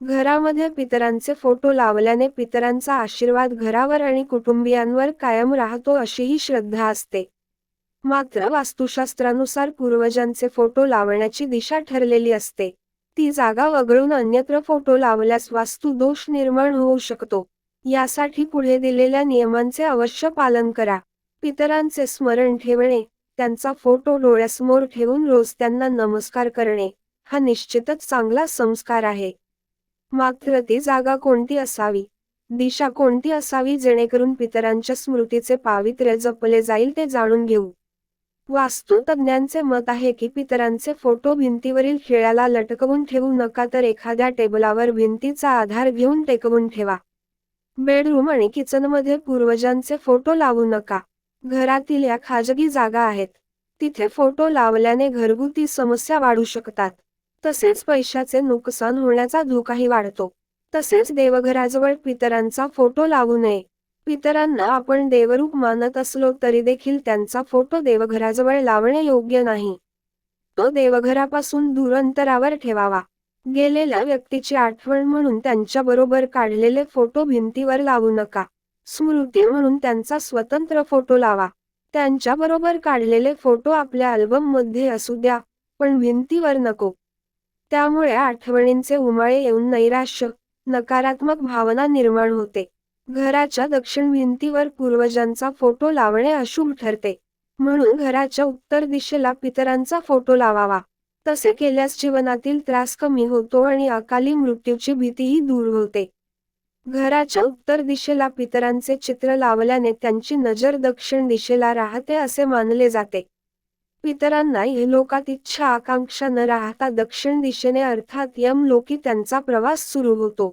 घरामध्ये पितरांचे फोटो लावल्याने पितरांचा आशीर्वाद घरावर आणि कुटुंबियांवर कायम राहतो अशीही श्रद्धा असते. मात्र वास्तुशास्त्रानुसार पूर्वजांचे फोटो लावण्याची दिशा ठरलेली असते. ती जागा वगळून अन्यत्र फोटो लावल्यास वास्तू दोष निर्माण होऊ शकतो. यासाठी पुढे दिलेल्या नियमांचे अवश्य पालन करा. पितरांचे स्मरण ठेवणे त्यांचा फोटो डोळ्यासमोर ठेवून रोज त्यांना नमस्कार करणे हा निश्चितच चांगला संस्कार आहे. मात्र ती जागा कोणती असावी? दिशा कोणती असावी जेणेकरून पितरांच्या स्मृतीचे पावित्र्य जपले जाईल ते जाणून घेऊ. वास्तुतज्ञांचे मत आहे की पितरांचे फोटो भिंतीवरील खिळ्याला लटकवून ठेवू नका तर एखाद्या टेबलावर भिंतीचा आधार घेऊन टेकवून ठेवा. बेडरूम आणि किचनमध्ये पूर्वजांचे फोटो लावू नका. घरातील या खाजगी जागा आहेत. तिथे फोटो लावल्याने घरगुती समस्या वाढू शकतात. तसेच पैशाचे नुकसान होण्याचा धोकाही वाढतो. तसेच देवघराजवळ पितरांचा फोटो लावू नये. पितरांना आपण देवरूप मानत असलो तरी देखील त्यांचा फोटो देवघराजवळ लावणे योग्य नाही. तो देवघरापासून दूर अंतरावर ठेवावा. गेलेल्या व्यक्तीची आठवण म्हणून त्यांच्याबरोबर काढलेले फोटो भिंतीवर लावू नका. स्मृती म्हणून त्यांचा स्वतंत्र फोटो लावा. त्यांच्याबरोबर काढलेले फोटो आपल्या अल्बममध्ये असू द्या पण भिंतीवर नको. त्यामुळे आठवणींचे उमाळे येऊन नैराश्य नकारात्मक भावना निर्माण होते. घराच्या दक्षिण भिंतीवर पूर्वजांचा फोटो लावणे अशुभ ठरते. म्हणून घराच्या उत्तर दिशेला पितरांचा फोटो लावावा. तसे केल्यास जीवनातील त्रास कमी होतो आणि अकाली मृत्यूची भीतीही दूर होते. घराच्या उत्तर दिशेला पितरांचे चित्र लावल्याने त्यांची नजर दक्षिण दिशेला राहते असे मानले जाते. पितरांना लोकात इच्छा आकांक्षा न राहता दक्षिण दिशेने अर्थात यम लोकी त्यांचा प्रवास सुरू होतो.